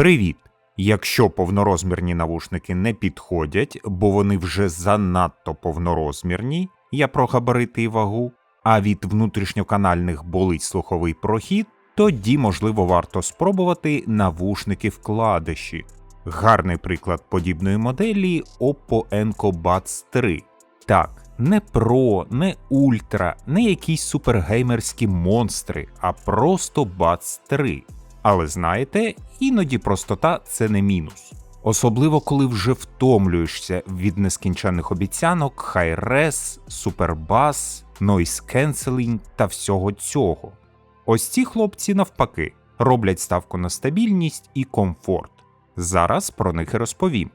Привіт! Якщо повнорозмірні навушники не підходять, бо вони вже занадто повнорозмірні, я про габарити і вагу, а від внутрішньоканальних болить слуховий прохід, тоді, можливо, варто спробувати навушники вкладиші. Гарний приклад подібної моделі Oppo Enco Buds 3. Так, не Pro, не Ultra, не якісь супергеймерські монстри, а просто Buds 3. Але знаєте, іноді простота це не мінус. Особливо коли вже втомлюєшся від нескінченних обіцянок, Hi-Res, Superbass, Noise Cancelling та всього цього. Ось ці хлопці навпаки роблять ставку на стабільність і комфорт. Зараз про них і розповім.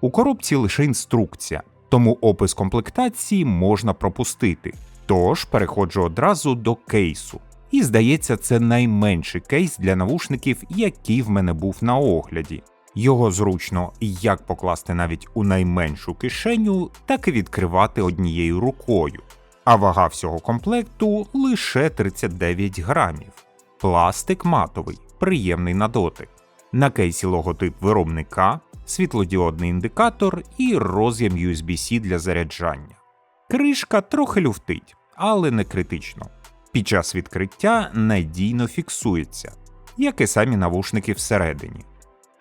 У коробці лише інструкція, тому опис комплектації можна пропустити. Тож переходжу одразу до кейсу. І здається, це найменший кейс для навушників, який в мене був на огляді. Його зручно як покласти навіть у найменшу кишеню, так і відкривати однією рукою. А вага всього комплекту лише 39 грамів. Пластик матовий, приємний на дотик. На кейсі логотип виробника, світлодіодний індикатор і роз'єм USB-C для заряджання. Кришка трохи люфтить, але не критично. Під час відкриття надійно фіксується, як і самі навушники всередині.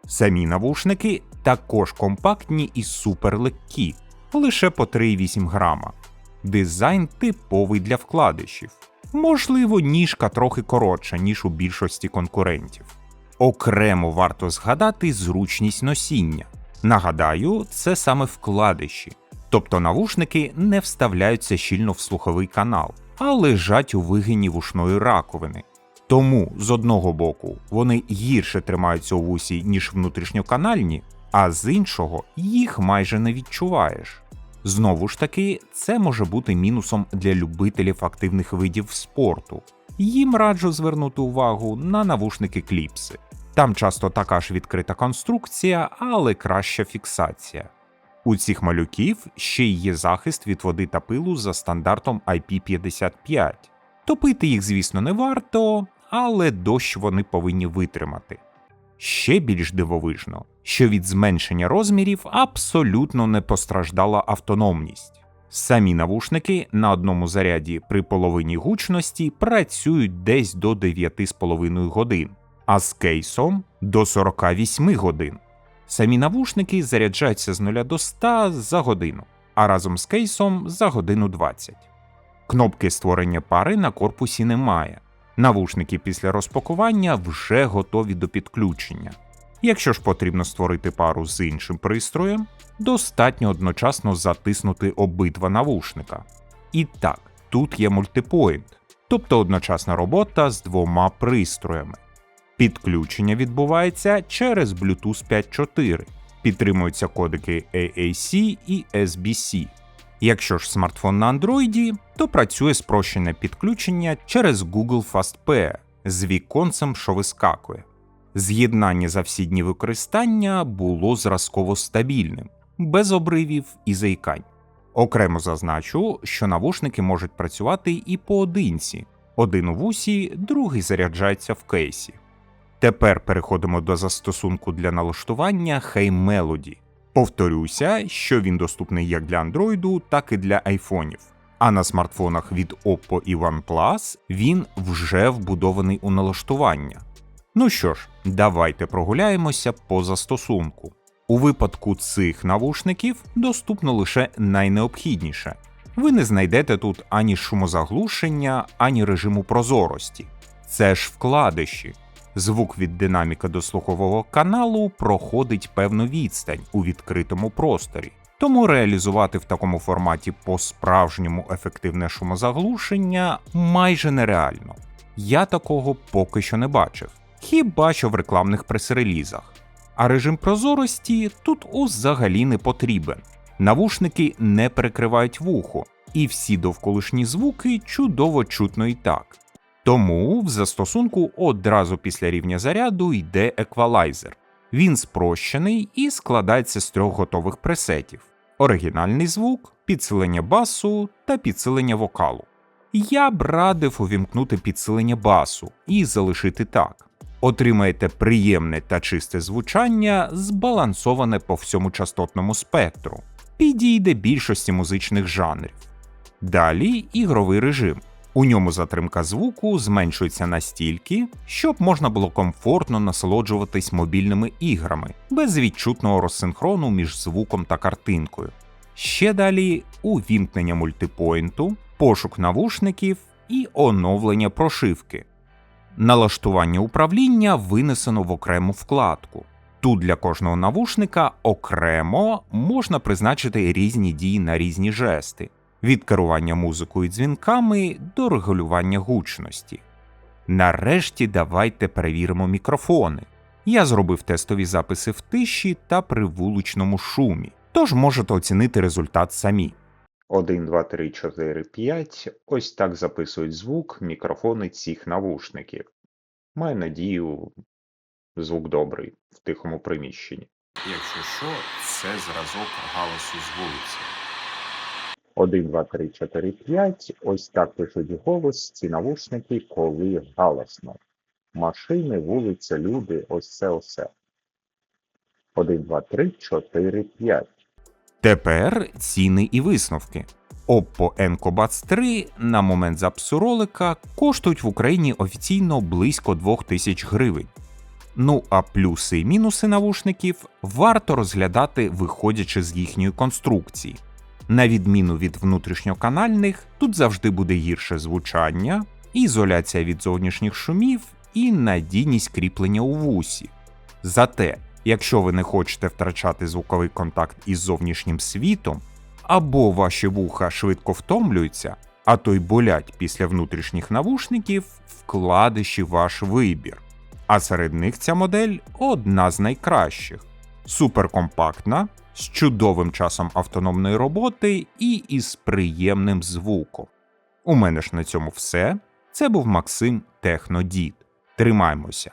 Самі навушники також компактні і суперлегкі, лише по 3,8 грама. Дизайн типовий для вкладишів. Можливо, ніжка трохи коротша, ніж у більшості конкурентів. Окремо варто згадати зручність носіння. Нагадаю, це саме вкладиші, тобто навушники не вставляються щільно в слуховий канал, а лежать у вигині вушної раковини. Тому з одного боку вони гірше тримаються у вусі, ніж внутрішньоканальні, а з іншого їх майже не відчуваєш. Знову ж таки, це може бути мінусом для любителів активних видів спорту. Їм раджу звернути увагу на навушники кліпси. Там часто така ж відкрита конструкція, але краща фіксація. У цих малюків ще є захист від води та пилу за стандартом IP55. Топити їх, звісно, не варто, але дощ вони повинні витримати. Ще більш дивовижно, що від зменшення розмірів абсолютно не постраждала автономність. Самі навушники на одному заряді при половині гучності працюють десь до 9,5 годин, а з кейсом до 48 годин. Самі навушники заряджаються з 0 до 100 за годину, а разом з кейсом за годину 20. Кнопки створення пари на корпусі немає. Навушники після розпакування вже готові до підключення. Якщо ж потрібно створити пару з іншим пристроєм, достатньо одночасно затиснути обидва навушника. І так, тут є мультипоінт, тобто одночасна робота з двома пристроями. Підключення відбувається через Bluetooth 5.4, підтримуються кодики AAC і SBC. Якщо ж смартфон на Android, то працює спрощене підключення через Google FastPair з віконцем, що вискакує. З'єднання за всі дні використання було зразково стабільним, без обривів і заїкань. Окремо зазначу, що навушники можуть працювати і поодинці: один у вусі, другий заряджається в кейсі. Тепер переходимо до застосунку для налаштування Hey Melody. Повторюся, що він доступний як для Android, так і для айфонів. А на смартфонах від Oppo і OnePlus він вже вбудований у налаштування. Ну що ж, давайте прогуляємося по застосунку. У випадку цих навушників доступно лише найнеобхідніше. Ви не знайдете тут ані шумозаглушення, ані режиму прозорості. Це ж вкладиші. Звук від динаміка до слухового каналу проходить певну відстань у відкритому просторі, тому реалізувати в такому форматі по-справжньому ефективне шумозаглушення майже нереально. Я такого поки що не бачив, хіба що в рекламних прес-релізах. А режим прозорості тут взагалі не потрібен. Навушники не перекривають вухо, і всі довколишні звуки чудово чутно і так. Тому в застосунку одразу після рівня заряду йде еквалайзер. Він спрощений і складається з трьох готових пресетів: оригінальний звук, підсилення басу та підсилення вокалу. Я б радив увімкнути підсилення басу і залишити так. Отримаєте приємне та чисте звучання, збалансоване по всьому частотному спектру, підійде більшості музичних жанрів. Далі ігровий режим. У ньому затримка звуку зменшується настільки, щоб можна було комфортно насолоджуватись мобільними іграми без відчутного розсинхрону між звуком та картинкою. Ще далі увімкнення мультипоінту, пошук навушників і оновлення прошивки. Налаштування управління винесено в окрему вкладку. Тут для кожного навушника окремо можна призначити різні дії на різні жести від керування музикою дзвінками до регулювання гучності. Нарешті давайте перевіримо мікрофони. Я зробив тестові записи в тиші та при вуличному шумі, тож можете оцінити результат самі. 1, 2, 3, 4, 5. Ось так записують звук мікрофони цих навушників. Маю надію, звук добрий в тихому приміщенні. Якщо що, це зразок галасу з вулиці. 1, 2, 3, 4, 5. Ось так пишуть голос ці навушники, коли галасно. Машини, вулиця, люди, ось це все. 1, 2, 3, 4, 5. Тепер ціни і висновки. Oppo Enco Buds 3 на момент запису ролика коштують в Україні офіційно близько 2000 гривень. Ну а плюси і мінуси навушників варто розглядати, виходячи з їхньої конструкції. На відміну від внутрішньоканальних, тут завжди буде гірше звучання, ізоляція від зовнішніх шумів і надійність кріплення у вусі. Зате, якщо ви не хочете втрачати звуковий контакт із зовнішнім світом, або ваші вуха швидко втомлюються, а то й болять після внутрішніх навушників, вкладиші ваш вибір. А серед них ця модель одна з найкращих, суперкомпактна, з чудовим часом автономної роботи і із приємним звуком. У мене ж на цьому все. Це був Максим Технодід. Тримаймося!